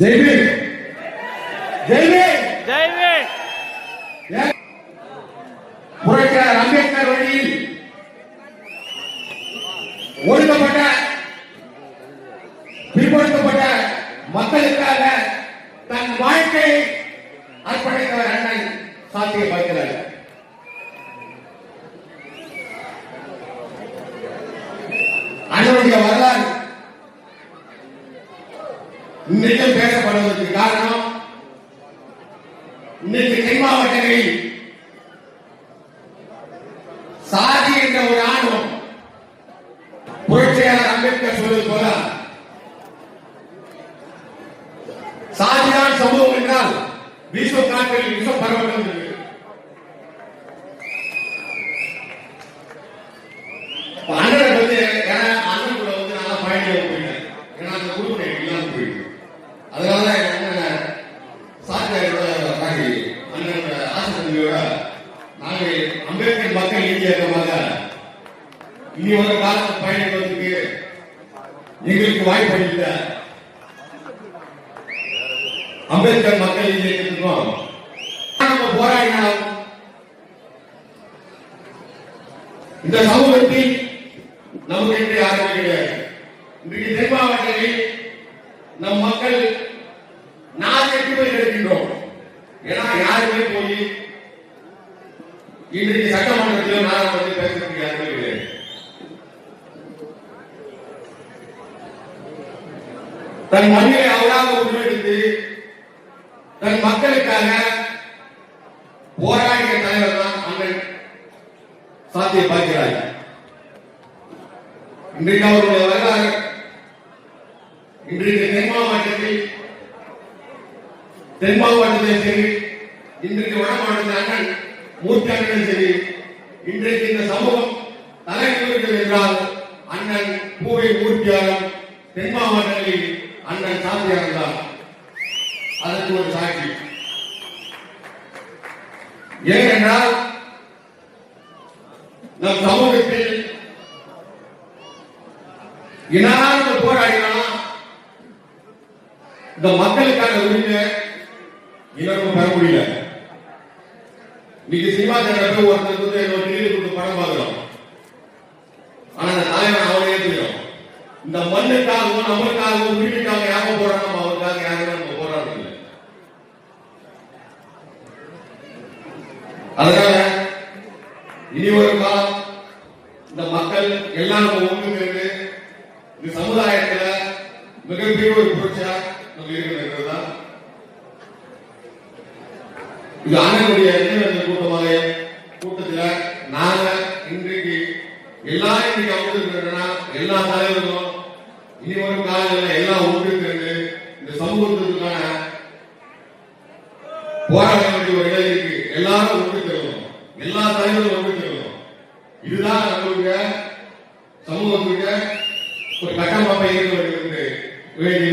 ஜெய்பீம் ஜெய்பீம் ஜெய்வீர்! புரட்சியாளர் அம்பேத்கர் வழியில் ஒடுக்கப்பட்ட பிற்படுத்தப்பட்ட மக்களுக்காக தன் வாழ்க்கையை அர்ப்பணித்தவர் அண்ணன் சாத்திய பார்க்கிறார் அண்ணனுடைய வரலாறு இன்னைக்கும் பேசப்படுவதற்கு காரணம் இன்னைக்கு தென் மாவட்டங்களில் சாதி என்ற ஒரு ஆணவம் புரட்சியாளர் அம்பேத்கர் சொல்வது போல சாதிதான் சமூகம் என்றால் விஸ்வ காற்றில் விஷம் பரவட்டும் நாங்கள் அம்பேத்கர் மக்கள் நீதி இயக்கமாக இனி ஒரு காலத்தில் பயணிப்பதற்கு எங்களுக்கு வாய்ப்பு இல்லை அம்பேத்கர் மக்கள் நீதி இயக்கத்திற்கும் நம்ம போராடினால் இந்த சமூகத்தில் நமக்கு இன்றைய யாருமே கிடையாது இன்றைக்கு தென் மாவட்டங்களில் நம் மக்கள் இன்றைக்கு சட்டமன்றத்திலும் நாங்கள் வந்து பேச முடியாது தன் மண்ணிலே அவராக உருவெடுத்து தன் மக்களுக்காக போராடிய தலைவர் தான் அண்ணன் சாத்திய பார்க்கிறார் இன்றைக்கு அவருடைய வரலாறு இன்றைக்கு தென் மாவட்டத்தில் தென் மாவட்டத்தில் சரி இன்றைக்கு வட மாவட்டத்தில் அண்ணன் மூர்த்தி சரி இன்றைக்கு இந்த சமூகம் தலைநிமிர்கிறது என்றால் அண்ணன் பூவை மூர்த்தியாளம் தென் மாவட்டங்களில் அண்ணன் சாத்தியாளர் தான். அதற்கு ஒரு சாட்சி. ஏனென்றால் நம் சமூகத்தில் இனார்ந்து போராடினாலும் இந்த மக்களுக்கான உரிமை இன்னும் பெற முடியல. இன்னைக்கு சினிமா தேட்டர் ஒருத்தர் வந்து ஒரு டிகிரி கொடுத்து படம் பார்க்கிறோம். ஆனா அந்த தலைவன் அவனே தெரியும் இந்த மண்ணுக்காகவும் நம்மளுக்காகவும் வீட்டுக்காக யாம போறாங்க நம்ம அவருக்காக யாருமே நம்ம போராடுறது அதனால இனி ஒரு காலம் இந்த மக்கள் எல்லாம் நம்ம ஒன்று சேர்ந்து இந்த சமுதாயத்துல மிகப்பெரிய ஒரு புரட்சியா நம்ம இருக்கிறது தான் இது அண்ணனுடைய நினைவேந்தல் கூட்டமாக கூட்டத்துல நாங்க இன்றைக்கு எல்லா இன்னைக்கு அமர்ந்திருக்கிறோம்னா எல்லா தலைவர்களும் இனி வரும் காலங்களில் எல்லாம் ஒன்று சேர்ந்து இந்த சமூகத்திற்கான போராட வேண்டிய ஒரு இடம் இருக்கு. எல்லாரும் ஒன்று சேரணும். எல்லா தலைவர்களும் ஒன்று சேரணும். இதுதான் நம்மளுக்கு சமூகத்துக்கு ஒரு கட்டமாக இருந்து வருகிறது வேண்டி